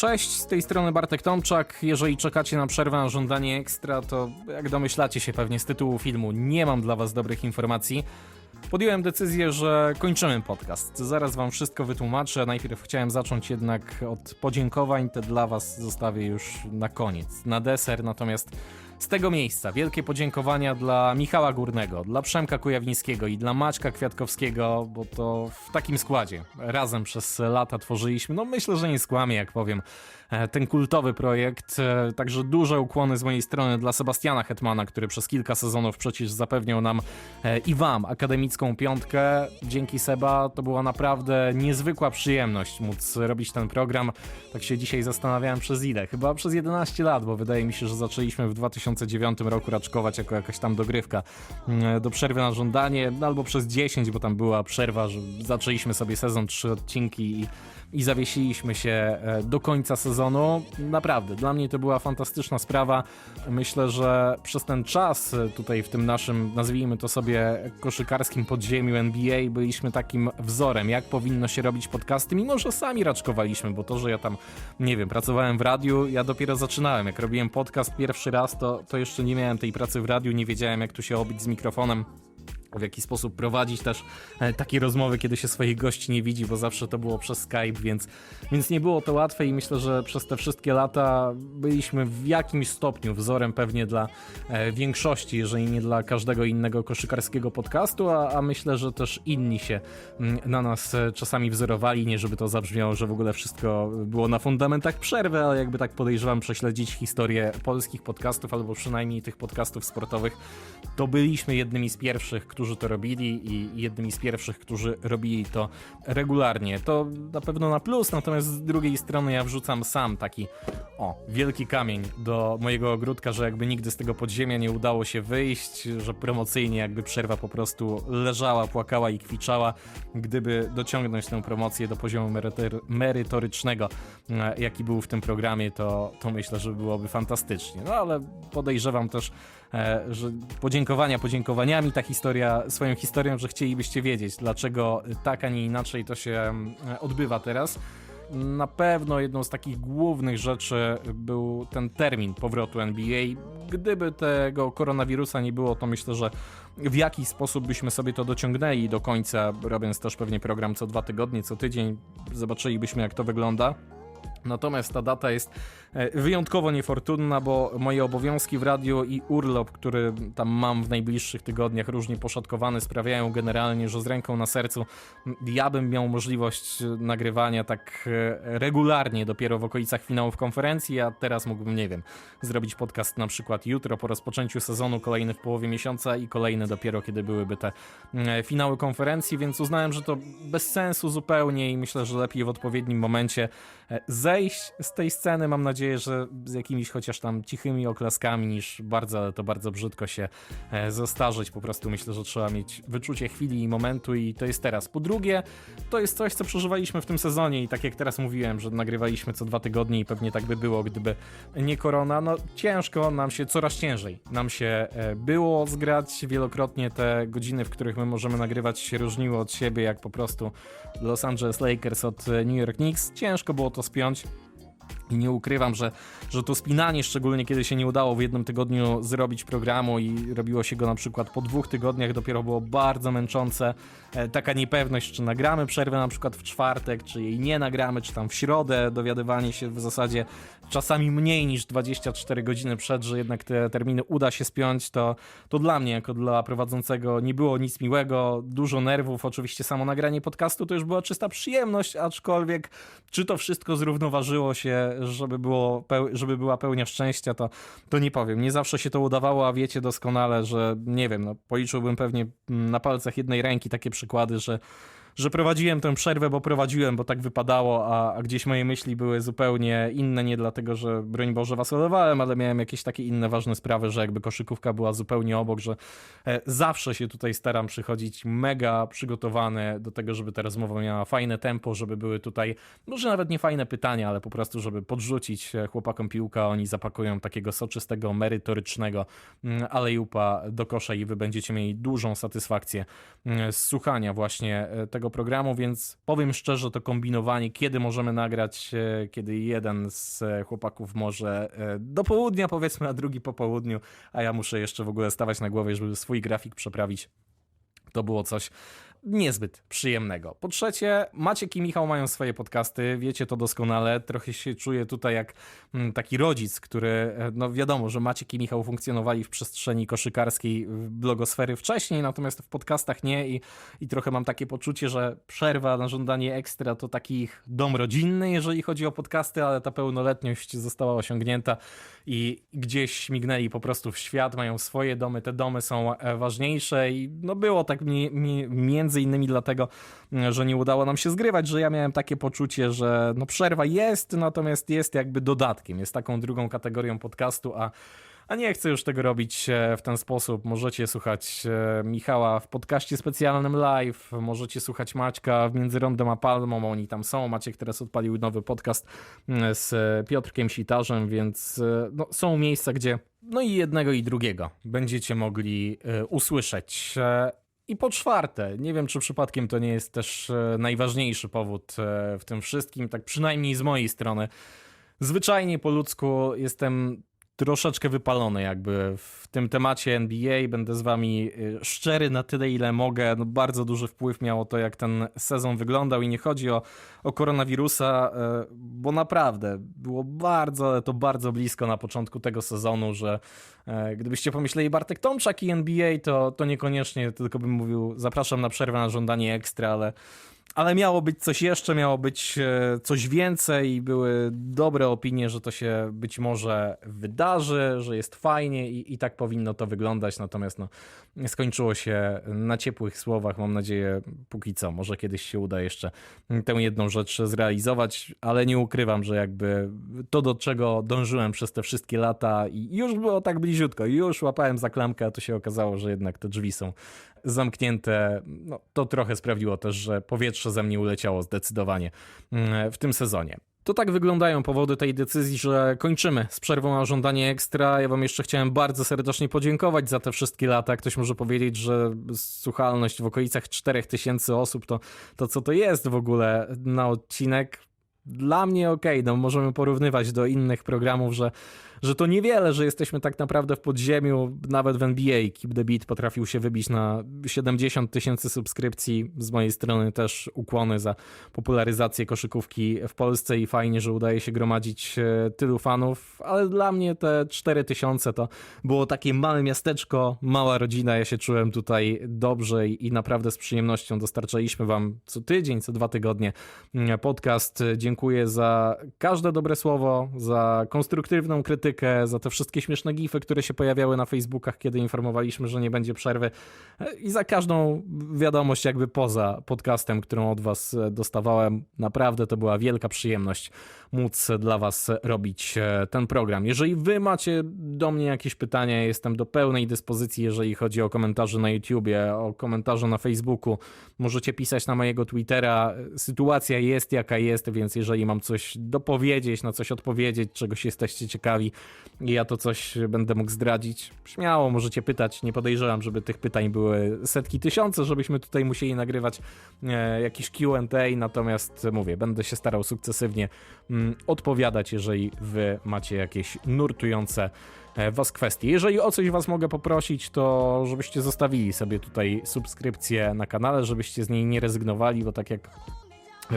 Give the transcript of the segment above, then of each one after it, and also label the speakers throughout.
Speaker 1: Cześć, z tej strony Bartek Tomczak. Jeżeli czekacie na przerwę na żądanie ekstra, to jak domyślacie się pewnie z tytułu filmu, nie mam dla was dobrych informacji. Podjąłem decyzję, że kończymy podcast. Zaraz wam wszystko wytłumaczę. Najpierw chciałem zacząć jednak od podziękowań. Te dla was zostawię już na koniec, na deser. Natomiast z tego miejsca wielkie podziękowania dla Michała Górnego, dla Przemka Kujawińskiego i dla Maćka Kwiatkowskiego, bo to w takim składzie razem przez lata tworzyliśmy. No myślę, że nie skłamię, jak powiem, e, ten kultowy projekt. E, Także duże ukłony z mojej strony dla Sebastiana Hetmana, który przez kilka sezonów przecież zapewniał nam e, i wam akademicką piątkę. Dzięki Seba to była naprawdę niezwykła przyjemność móc robić ten program. Tak się dzisiaj zastanawiałem przez ile? Chyba przez 11 lat, bo wydaje mi się, że zaczęliśmy w 2009 roku raczkować jako jakaś tam dogrywka. Mm, do przerwy na żądanie, no albo przez 10, bo tam była przerwa, że zaczęliśmy sobie sezon, trzy odcinki i i zawiesiliśmy się e, do końca sezonu. Naprawdę, dla mnie to była fantastyczna sprawa. Myślę, że przez ten czas e, tutaj w tym naszym, nazwijmy to sobie, koszykarskim podziemiu NBA byliśmy takim wzorem, jak powinno się robić podcasty, mimo że sami raczkowaliśmy, bo to, że ja tam, nie wiem, pracowałem w radiu, ja dopiero zaczynałem. Jak robiłem podcast pierwszy raz, to, to jeszcze nie miałem tej pracy w radiu, nie wiedziałem, jak tu się obić z mikrofonem w jaki sposób prowadzić też e, takie rozmowy, kiedy się swoich gości nie widzi, bo zawsze to było przez Skype, więc, więc nie było to łatwe i myślę, że przez te wszystkie lata byliśmy w jakimś stopniu wzorem pewnie dla e, większości, jeżeli nie dla każdego innego koszykarskiego podcastu, a, a myślę, że też inni się mm, na nas e, czasami wzorowali, nie żeby to zabrzmiało, że w ogóle wszystko było na fundamentach przerwy, ale jakby tak podejrzewam prześledzić historię polskich podcastów, albo przynajmniej tych podcastów sportowych, to byliśmy jednymi z pierwszych, którzy to robili i jednymi z pierwszych, którzy robili to regularnie. To na pewno na plus, natomiast z drugiej strony ja wrzucam sam taki o, wielki kamień do mojego ogródka, że jakby nigdy z tego podziemia nie udało się wyjść, że promocyjnie jakby przerwa po prostu leżała, płakała i kwiczała, gdyby dociągnąć tę promocję do poziomu merytory- merytorycznego, e, jaki był w tym programie, to, to myślę, że byłoby fantastycznie. No ale podejrzewam też, że podziękowania podziękowaniami, ta historia swoją historią, że chcielibyście wiedzieć, dlaczego tak, a nie inaczej to się odbywa teraz. Na pewno jedną z takich głównych rzeczy był ten termin powrotu NBA. Gdyby tego koronawirusa nie było, to myślę, że w jakiś sposób byśmy sobie to dociągnęli do końca, robiąc też pewnie program co dwa tygodnie, co tydzień. Zobaczylibyśmy, jak to wygląda. Natomiast ta data jest e, wyjątkowo niefortunna, bo moje obowiązki w radiu i urlop, który tam mam w najbliższych tygodniach, różnie poszatkowany, sprawiają generalnie, że z ręką na sercu ja bym miał możliwość e, nagrywania tak e, regularnie dopiero w okolicach finałów konferencji, a teraz mógłbym, nie wiem, zrobić podcast na przykład jutro po rozpoczęciu sezonu, kolejny w połowie miesiąca i kolejny dopiero kiedy byłyby te e, finały konferencji, więc uznałem, że to bez sensu zupełnie i myślę, że lepiej w odpowiednim momencie e, zejść z tej sceny. Mam nadzieję, że z jakimiś chociaż tam cichymi oklaskami, niż bardzo, ale to bardzo brzydko się e, zestarzeć. Po prostu myślę, że trzeba mieć wyczucie chwili i momentu i to jest teraz. Po drugie, to jest coś, co przeżywaliśmy w tym sezonie i tak jak teraz mówiłem, że nagrywaliśmy co dwa tygodnie i pewnie tak by było, gdyby nie korona. No ciężko nam się, coraz ciężej nam się e, było zgrać. Wielokrotnie te godziny, w których my możemy nagrywać się różniły od siebie, jak po prostu Los Angeles Lakers od e, New York Knicks. Ciężko było to spiąć. I nie ukrywam, że, że to spinanie, szczególnie kiedy się nie udało w jednym tygodniu zrobić programu i robiło się go na przykład po dwóch tygodniach, dopiero było bardzo męczące. E, taka niepewność, czy nagramy przerwę na przykład w czwartek, czy jej nie nagramy, czy tam w środę, dowiadywanie się w zasadzie czasami mniej niż 24 godziny przed, że jednak te terminy uda się spiąć, to, to dla mnie, jako dla prowadzącego, nie było nic miłego, dużo nerwów. Oczywiście samo nagranie podcastu to już była czysta przyjemność, aczkolwiek czy to wszystko zrównoważyło się, żeby, było żeby była pełnia szczęścia, to, to nie powiem. Nie zawsze się to udawało, a wiecie doskonale, że nie wiem, no, policzyłbym pewnie mm, na palcach jednej ręki takie przykłady, że że prowadziłem tę przerwę, bo prowadziłem, bo tak wypadało, a, a gdzieś moje myśli były zupełnie inne, nie dlatego, że broń Boże was olewałem, ale miałem jakieś takie inne ważne sprawy, że jakby koszykówka była zupełnie obok, że e, zawsze się tutaj staram przychodzić mega przygotowany do tego, żeby ta rozmowa miała fajne tempo, żeby były tutaj, może nawet nie fajne pytania, ale po prostu, żeby podrzucić e, chłopakom piłka, oni zapakują takiego soczystego, merytorycznego mm, alejupa do kosza i wy będziecie mieli dużą satysfakcję mm, z słuchania właśnie e, tego tego programu, więc powiem szczerze, to kombinowanie, kiedy możemy nagrać, e, kiedy jeden z e, chłopaków może e, do południa powiedzmy, a drugi po południu, a ja muszę jeszcze w ogóle stawać na głowie, żeby swój grafik przeprawić. To było coś niezbyt przyjemnego. Po trzecie, Maciek i Michał mają swoje podcasty, wiecie to doskonale. Trochę się czuję tutaj jak mm, taki rodzic, który, e, no wiadomo, że Maciek i Michał funkcjonowali w przestrzeni koszykarskiej blogosfery wcześniej, natomiast w podcastach nie i, i trochę mam takie poczucie, że przerwa na żądanie ekstra to taki ich dom rodzinny, jeżeli chodzi o podcasty, ale ta pełnoletność została osiągnięta i gdzieś śmignęli po prostu w świat, mają swoje domy, te domy są e, ważniejsze i no było tak mi, mi, między innymi dlatego, m, że nie udało nam się zgrywać, że ja miałem takie poczucie, że no przerwa jest, natomiast jest jakby dodatkiem, jest taką drugą kategorią podcastu, a a nie chcę już tego robić e, w ten sposób. Możecie słuchać e, Michała w podcaście specjalnym live, możecie słuchać Maćka w Między Rondem a Palmą, oni tam są. Maciek teraz odpalił nowy podcast mm, z Piotrkiem Sitarzem, więc e, no, są miejsca, gdzie no i jednego i drugiego będziecie mogli usłyszeć. I po czwarte, nie wiem czy przypadkiem to nie jest też e, najważniejszy powód e, w tym wszystkim, tak przynajmniej z mojej strony. Zwyczajnie po ludzku jestem troszeczkę wypalony jakby w tym temacie NBA. Będę z wami y, szczery na tyle, ile mogę. No, bardzo duży wpływ miało to, jak ten sezon wyglądał i nie chodzi o, o koronawirusa, y, bo naprawdę było bardzo, ale to bardzo blisko na początku tego sezonu, że e, gdybyście pomyśleli Bartek Tomczak i NBA, to, to niekoniecznie tylko bym mówił zapraszam na przerwę na żądanie ekstra, ale ale miało być coś jeszcze, miało być e, coś więcej i były dobre opinie, że to się być może wydarzy, że jest fajnie i, i tak powinno to wyglądać. Natomiast no, skończyło się na ciepłych słowach. Mam nadzieję, póki co, może kiedyś się uda jeszcze tę jedną rzecz zrealizować, ale nie ukrywam, że jakby to, do czego dążyłem przez te wszystkie lata i już było tak bliziutko, już łapałem za klamkę, a to się okazało, że jednak te drzwi są zamknięte. No, to trochę sprawiło też, że powietrze ze mnie uleciało zdecydowanie mm, w tym sezonie. To tak wyglądają powody tej decyzji, że kończymy z przerwą na żądanie ekstra. Ja wam jeszcze chciałem bardzo serdecznie podziękować za te wszystkie lata. Ktoś może powiedzieć, że słuchalność w okolicach 4000 osób to, to co to jest w ogóle na odcinek? Dla mnie okej, no możemy porównywać do innych programów, że że to niewiele, że jesteśmy tak naprawdę w podziemiu, nawet w NBA. Keep the Beat potrafił się wybić na 70 tysięcy subskrypcji. Z mojej strony też ukłony za popularyzację koszykówki w Polsce i fajnie, że udaje się gromadzić e, tylu fanów, ale dla mnie te 4 tysiące to było takie małe miasteczko, mała rodzina. Ja się czułem tutaj dobrze i, naprawdę z przyjemnością dostarczaliśmy wam co tydzień, co dwa tygodnie mm, podcast. Dziękuję za każde dobre słowo, za konstruktywną krytykę, za te wszystkie śmieszne gify, które się pojawiały na Facebookach, kiedy informowaliśmy, że nie będzie przerwy i za każdą wiadomość jakby poza podcastem, którą od was e, dostawałem. Naprawdę to była wielka przyjemność móc dla was robić e, ten program. Jeżeli wy macie do mnie jakieś pytania, jestem do pełnej dyspozycji, jeżeli chodzi o komentarze na YouTubie, o komentarze na Facebooku. Możecie pisać na mojego Twittera. Sytuacja jest jaka jest, więc jeżeli mam coś dopowiedzieć, na coś odpowiedzieć, czegoś jesteście ciekawi i ja to coś będę mógł zdradzić, śmiało możecie pytać. Nie podejrzewam, żeby tych pytań były setki tysiące, żebyśmy tutaj musieli nagrywać e, jakiś QA, natomiast mówię, będę się starał sukcesywnie mm, odpowiadać, jeżeli wy macie jakieś nurtujące e, was kwestie. Jeżeli o coś was mogę poprosić, to żebyście zostawili sobie tutaj subskrypcję na kanale, żebyście z niej nie rezygnowali, bo tak jak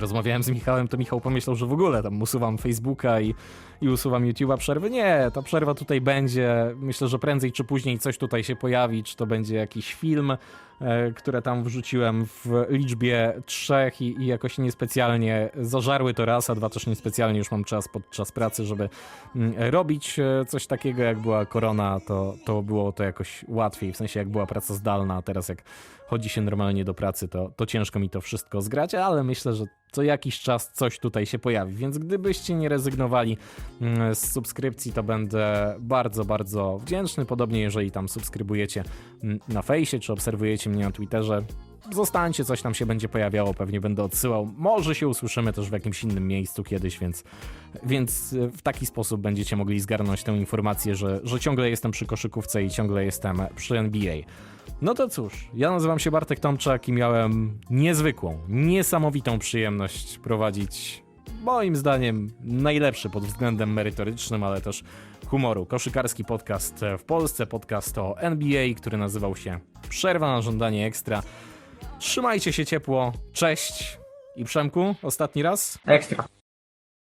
Speaker 1: rozmawiałem z Michałem, to Michał pomyślał, że w ogóle tam usuwam Facebooka i, i usuwam YouTube'a przerwy. Nie, ta przerwa tutaj będzie. Myślę, że prędzej czy później coś tutaj się pojawi, czy to będzie jakiś film, e, które tam wrzuciłem w liczbie trzech i, i jakoś niespecjalnie zażarły to raz, a dwa też niespecjalnie już mam czas podczas pracy, żeby mm, robić e, coś takiego, jak była korona, to, to było to jakoś łatwiej, w sensie jak była praca zdalna, a teraz jak chodzi się normalnie do pracy, to, to ciężko mi to wszystko zgrać, ale myślę, że co jakiś czas coś tutaj się pojawi, więc gdybyście nie rezygnowali mm, z subskrypcji, to będę bardzo, bardzo wdzięczny. Podobnie jeżeli tam subskrybujecie mm, na fejsie, czy obserwujecie mnie na Twitterze, zostańcie, coś tam się będzie pojawiało, pewnie będę odsyłał. Może się usłyszymy też w jakimś innym miejscu kiedyś, więc, więc e, w taki sposób będziecie mogli zgarnąć tę informację, że, że ciągle jestem przy koszykówce i ciągle jestem przy NBA. No to cóż, ja nazywam się Bartek Tomczak i miałem niezwykłą, niesamowitą przyjemność prowadzić, moim zdaniem, najlepszy pod względem merytorycznym, ale też humoru. Koszykarski podcast w Polsce, podcast o NBA, który nazywał się Przerwa na żądanie ekstra. Trzymajcie się ciepło, cześć i Przemku, ostatni raz.
Speaker 2: Ekstra.